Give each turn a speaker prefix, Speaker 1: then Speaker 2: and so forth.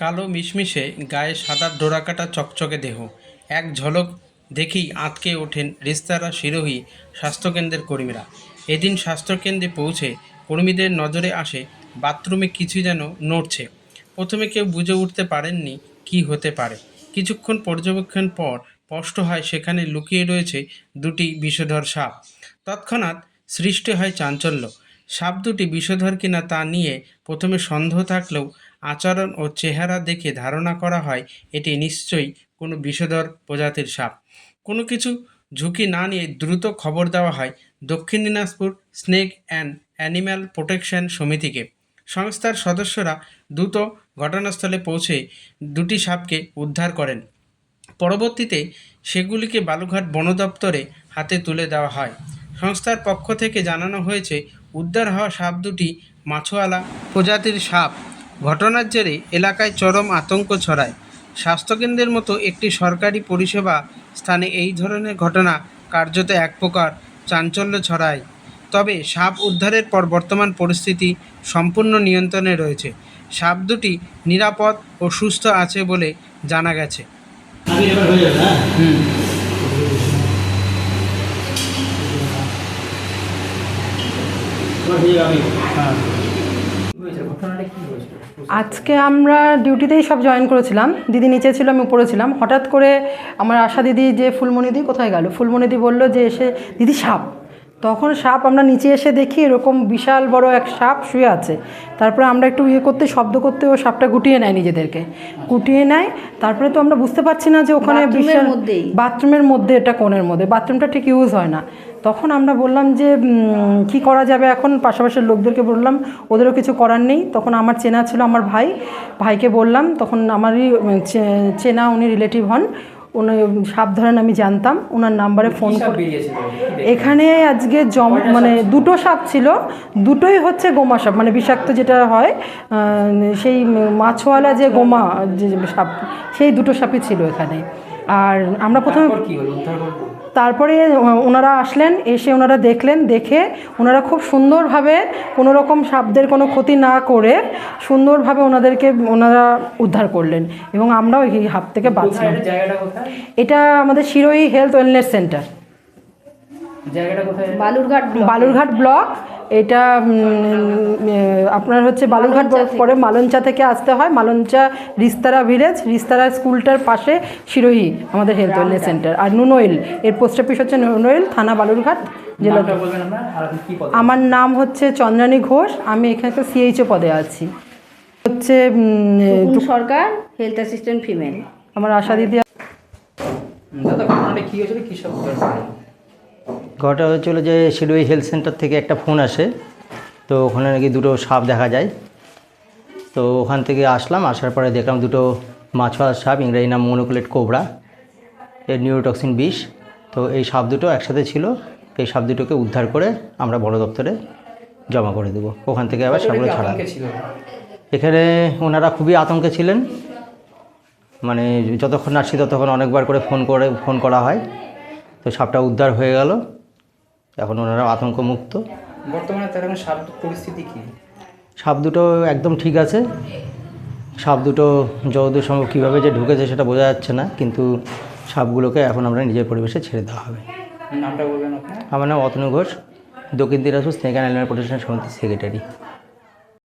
Speaker 1: কালো মিশমিশে গায়ে সাদা ডোরাকাটা চকচকে দেহ। এক ঝলক দেখেই আঁতকে ওঠেন রেস্তারা শিরোহী স্বাস্থ্যকেন্দ্রের কর্মীরা। এদিন স্বাস্থ্যকেন্দ্রে পৌঁছে কর্মীদের নজরে আসে, বাথরুমে কিছু যেন নড়ছে। প্রথমে কেউ বুঝে উঠতে পারেননি কি হতে পারে। কিছুক্ষণ পর্যবেক্ষণ পর স্পষ্ট হয়, সেখানে লুকিয়ে রয়েছে দুটি বিষধর সাপ। তৎক্ষণাৎ সৃষ্টি হয় চাঞ্চল্য। সাপ দুটি বিষধর কিনা তা নিয়ে প্রথমে সন্দেহ থাকলেও আচরণ ও চেহারা দেখে ধারণা করা হয়, এটি নিশ্চয়ই কোনো বিষধর প্রজাতির সাপ। কোনো কিছু ঝুঁকি না নিয়ে দ্রুত খবর দেওয়া হয় Dakshin Dinajpur snake and animal protection সমিতিকে। সংস্থার সদস্যরা দ্রুত ঘটনাস্থলে পৌঁছে দুটি সাপকে উদ্ধার করেন। পরবর্তীতে সেগুলিকে বালুঘাট বন দপ্তরে হাতে তুলে দেওয়া হয়। সংস্থার পক্ষ থেকে জানানো হয়েছে, উদ্ধার হওয়া সাপ দুটি মাছোয়ালা প্রজাতির সাপ। ঘটনার জেরে এলাকায় চরম আতঙ্ক ছড়ায়। স্বাস্থ্যকেন্দ্রের মতো একটি সরকারি পরিষেবা স্থানে এই ধরনের ঘটনা কার্যত এক প্রকার চাঞ্চল্য ছড়ায়। তবে সাপ উদ্ধারের পর বর্তমান পরিস্থিতি সম্পূর্ণ নিয়ন্ত্রণে রয়েছে। সাপ দুটি নিরাপদ ও সুস্থ আছে বলে জানা গেছে।
Speaker 2: ঘটনাটা কি হয়েছিল?
Speaker 3: আজকে আমরা ডিউটিতেই সব জয়েন করেছিলাম। দিদি নিচে ছিল, আমি উপরে ছিলাম। হঠাৎ করে আমার আশা দিদি যে ফুলমণিদি কোথায় গেল? ফুলমণিদি বলল যে এসে, দিদি সাপ। তখন সাপ আমরা নিচে এসে দেখি এরকম বিশাল বড় এক সাপ শুয়ে আছে। তারপরে আমরা একটু ইয়ে করতে শব্দ করতে ও সাপটা গুটিয়ে নেয় নিজেদেরকে। গুটিয়ে নেয় তারপরে তো আমরা বুঝতে পারছি না যে ওখানে বিশাল। বাথরুমের মধ্যে এটা কোণের মধ্যে। বাথরুমটা ঠিক ইউজ হয় না। তখন আমরা বললাম যে কি করা যাবে এখন? পাশাপাশির লোকদেরকে বললাম ওদেরও কিছু করার নেই। তখন আমার চেনা ছিল আমার ভাই। ভাইকে বললাম তখন আমারই চেনা উনি রিলেটিভ হন। উনি সাবধানে ধরেন আমি জানতাম ওনার নাম্বারে ফোন এখানে আজকে জম মানে দুটো সাপ ছিল দুটোই হচ্ছে গোমা সাপ মানে বিষাক্ত যেটা হয় সেই মাছওয়ালা যে গোমা যে সাপ সেই দুটো সাপই ছিল এখানে। আর আমরা প্রথমে
Speaker 2: তারপর
Speaker 3: ওনারা আসলেন এসে ওনারা দেখলেন দেখে ওনারা খুব সুন্দরভাবে কোনো রকম সাপদের কোনো ক্ষতি না করে সুন্দরভাবে ওনাদেরকে ওনারা উদ্ধার করলেন এবং আমরাও এই হাত থেকে বাঁচলাম।
Speaker 2: এটা
Speaker 3: আমাদের Shiroi health wellness centre.
Speaker 4: Balurghat
Speaker 3: Balurghat block. এটা আপনার হচ্ছে বালুরঘাট পরে মালঞ্চা থেকে আসতে হয়। মালঞ্চা রিস্তারা ভিলেজ রিস্তারা স্কুলটার পাশে শিরোহী আমাদের হেলথ ওয়েলনেস সেন্টার আর নুনোইল এর পোস্ট অফিস হচ্ছে নুনোইল থানা বালুরঘাট জেলা আমার নাম হচ্ছে চন্দ্রানী ঘোষ। আমি এখানে সিএইচও পদে আছি। হচ্ছে
Speaker 4: সরকার হেলথ অ্যাসিস্ট্যান্ট ফিমেল
Speaker 3: আমার আশা দিদি
Speaker 2: দাদা ঘটনাটা কি হয়েছিল? কি সব?
Speaker 5: ঘটনা হচ্ছিল যে শিলুই হেলথ সেন্টার থেকে একটা ফোন আসে তো ওখানে নাকি দুটো সাপ দেখা যায়। তো ওখান থেকে আসলাম আসার পরে দেখলাম দুটো মাছোয়া সাপ ইংরেজি নাম মনোকুলেট কোবরা এর নিউরোটক্সিন বিষ। তো এই সাপ দুটো একসাথে ছিল এই সাপ দুটোকে উদ্ধার করে আমরা বড় দপ্তরে জমা করে দেবো। ওখান থেকে আবার সাপগুলো ছাড়া। এখানে ওনারা খুবই আতঙ্কে ছিলেন। মানে যতক্ষণ আসছি ততক্ষণ অনেকবার করে ফোন করে ফোন করা হয়। তো সাপটা উদ্ধার হয়ে গেল। এখন ওনারা আতঙ্কমুক্ত।
Speaker 2: বর্তমানে তার এখন সাপ পরিস্থিতি কী?
Speaker 5: সাপ দুটো একদম ঠিক আছে। সাপ দুটো যতদূর সম্ভব কীভাবে যে ঢুকেছে সেটা বোঝা যাচ্ছে না কিন্তু সাপগুলোকে এখন আমরা নিজের পরিবেশে ছেড়ে দেওয়া হবে।
Speaker 2: নামটা বলবেন
Speaker 5: আমার নাম Atanu Ghosh Dakshin Dinajpur snake and protection সমিতির সেক্রেটারি।